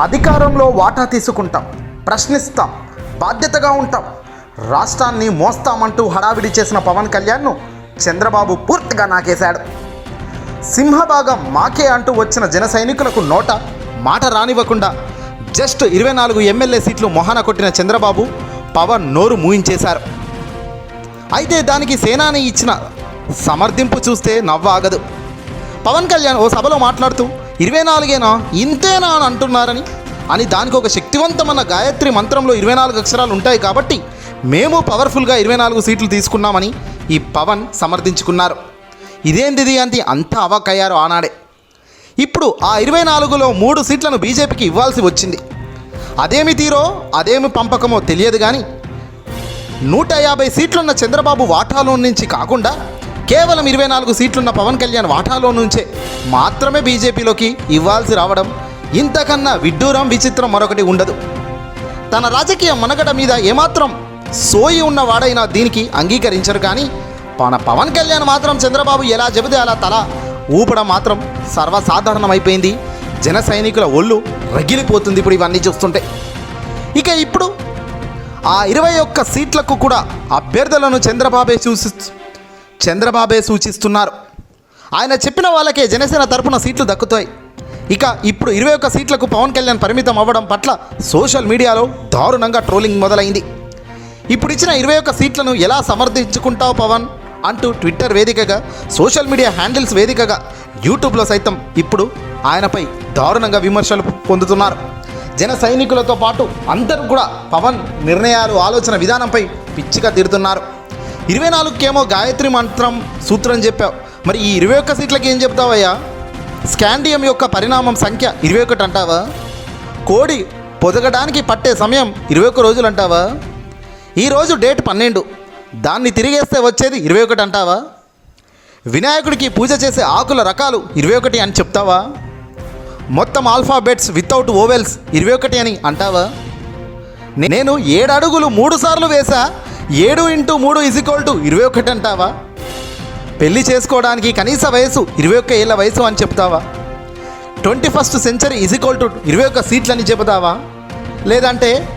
అధికారంలో వాటా తీసుకుంటాం ప్రశ్నిస్తాం బాధ్యతగా ఉంటాం. రాష్ట్రాన్ని మోస్తామంటూ హడావిడి చేసిన పవన్ కళ్యాణ్ను చంద్రబాబు పూర్తిగా నాకేశాడు. సింహభాగం మాకే అంటూ వచ్చిన జన సైనికులకు నోట మాట రానివ్వకుండా జస్ట్ ఇరవై నాలుగు ఎమ్మెల్యే సీట్లు మొహాన కొట్టిన చంద్రబాబు పవన్ నోరు మూయించేశారు. అయితే దానికి సేనాని ఇచ్చిన సమర్థింపు చూస్తే నవ్వాగదు. పవన్ కళ్యాణ్ ఓ సభలో మాట్లాడుతూ ఇరవై నాలుగేనా ఇంతేనా అని అంటున్నారని? అని దానికి ఒక శక్తివంతమైన గాయత్రి మంత్రంలో ఇరవై నాలుగు అక్షరాలు ఉంటాయి కాబట్టి మేము పవర్ఫుల్గా ఇరవై నాలుగు సీట్లు తీసుకున్నామని ఈ పవన్ సమర్థించుకున్నారు. ఇదేంటిది అని అంత అవాకయ్యారు ఆనాడే. ఇప్పుడు ఆ ఇరవై నాలుగులో మూడు సీట్లను బీజేపీకి ఇవ్వాల్సి వచ్చింది. అదేమి తీరో అదేమి పంపకమో తెలియదు కానీ నూట యాభై సీట్లున్న చంద్రబాబు వాటాలో నుంచి కాకుండా కేవలం ఇరవై నాలుగు సీట్లున్న పవన్ కళ్యాణ్ వాటాలో నుంచే మాత్రమే బీజేపీలోకి ఇవ్వాల్సి రావడం ఇంతకన్నా విడ్డూరం విచిత్రం మరొకటి ఉండదు. తన రాజకీయ మనగడ మీద ఏమాత్రం సోయి ఉన్నవాడైనా దీనికి అంగీకరించరు కానీ మన పవన్ కళ్యాణ్ మాత్రం చంద్రబాబు ఎలా చెబితే అలా తల ఊపడం మాత్రం సర్వసాధారణమైపోయింది. జన సైనికుల ఒళ్ళు రగిలిపోతుంది ఇప్పుడు ఇవన్నీ చూస్తుంటే. ఇక ఇప్పుడు ఆ ఇరవై ఒక్క సీట్లకు కూడా అభ్యర్థులను చంద్రబాబే చూసి చంద్రబాబే సూచిస్తున్నారు. ఆయన చెప్పిన వాళ్ళకే జనసేన తరపున సీట్లు దక్కుతాయి. ఇక ఇప్పుడు ఇరవై ఒక్క సీట్లకు పవన్ కళ్యాణ్ పరిమితం అవ్వడం పట్ల సోషల్ మీడియాలో దారుణంగా ట్రోలింగ్ మొదలైంది. ఇప్పుడు ఇచ్చిన ఇరవై ఒక్క సీట్లను ఎలా సమర్థించుకుంటావు పవన్? అంటూ ట్విట్టర్ వేదికగా సోషల్ మీడియా హ్యాండిల్స్ వేదికగా యూట్యూబ్లో సైతం ఇప్పుడు ఆయనపై దారుణంగా విమర్శలు పొందుతున్నారు. జన సైనికులతో పాటు అందరూ కూడా పవన్ నిర్ణయాలు ఆలోచన విధానంపై పిచ్చిగా తీరుతున్నారు ఇరవై నాలుగుకేమో గాయత్రి మంత్రం సూత్రం చెప్పావు. మరి ఈ ఇరవై ఒక్క సీట్లకి ఏం చెప్తావయ్యా? స్కాండియం యొక్క పరిణామం సంఖ్య ఇరవై ఒకటి అంటావా? కోడి పొదగడానికి పట్టే సమయం ఇరవై ఒక్క రోజులు అంటావా? ఈరోజు డేట్ పన్నెండు. దాన్ని తిరిగేస్తే వచ్చేది ఇరవై ఒకటి అంటావా? వినాయకుడికి పూజ చేసే ఆకుల రకాలు ఇరవై ఒకటి అని చెప్తావా? మొత్తం ఆల్ఫాబెట్స్ వితౌట్ ఓవెల్స్ ఇరవై ఒకటి అని అంటావా? నేను ఏడు అడుగులు మూడు సార్లు వేసా ఏడు ఇంటూ మూడు ఇజిక్వల్ టు ఇరవై ఒకటి అంటావా? పెళ్ళి చేసుకోవడానికి కనీస వయసు ఇరవై ఒక్క ఏళ్ళ వయసు అని చెప్తావా? Twenty first century is equal to ఇరవై ఒక్క సీట్లని చెబుతావా? లేదంటే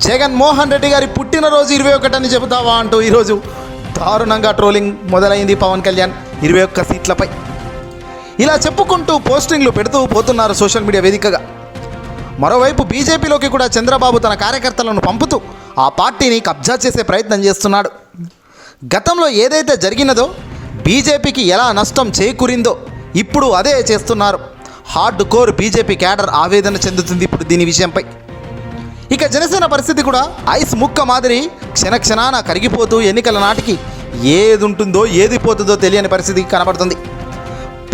జగన్మోహన్ రెడ్డి గారి పుట్టినరోజు ఇరవై ఒకటని చెబుతావా అంటూ ఈరోజు దారుణంగా ట్రోలింగ్ మొదలైంది పవన్ కళ్యాణ్ ఇరవై ఒక్క సీట్లపై. ఇలా చెప్పుకుంటూ పోస్టింగ్లు పెడుతూ పోతున్నారు సోషల్ మీడియా వేదికగా. మరోవైపు బీజేపీలోకి కూడా చంద్రబాబు తన కార్యకర్తలను పంపుతూ ఆ పార్టీని కబ్జా చేసే ప్రయత్నం చేస్తున్నాడు. గతంలో ఏదైతే జరిగినదో బీజేపీకి ఎలా నష్టం చేకూరిందో ఇప్పుడు అదే చేస్తున్నారు. హార్డ్ కోర్ బీజేపీ క్యాడర్ ఆవేదన చెందుతుంది ఇప్పుడు దీని విషయంపై. ఇక జనసేన పరిస్థితి కూడా ఐస్ ముక్క మాదిరి క్షణక్షణాన కరిగిపోతూ ఎన్నికల నాటికి ఏది ఉంటుందో ఏది పోతుందో తెలియని పరిస్థితి కనబడుతుంది.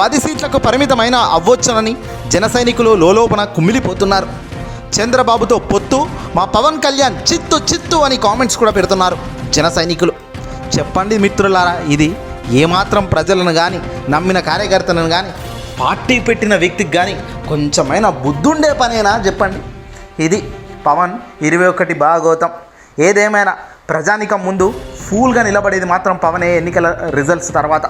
పది సీట్లకు పరిమితమైన అవ్వొచ్చునని జన సైనికులు లోలోపన కుమిలిపోతున్నారు. చంద్రబాబుతో పొత్తు మా పవన్ కళ్యాణ్ చిత్తు చిత్తు అని కామెంట్స్ కూడా పెడుతున్నారు జన సైనికులు. చెప్పండి మిత్రులారా ఇది ఏమాత్రం ప్రజలను కానీ నమ్మిన కార్యకర్తలను కానీ పార్టీ పెట్టిన వ్యక్తికి కానీ కొంచెమైనా బుద్ధుండే పనేనా చెప్పండి. ఇది పవన్ ఇరవై ఒకటి భాగోతం. ఏదేమైనా ప్రజానికం ముందు ఫూల్గా నిలబడేది మాత్రం పవనే ఎన్నికల రిజల్ట్స్ తర్వాత.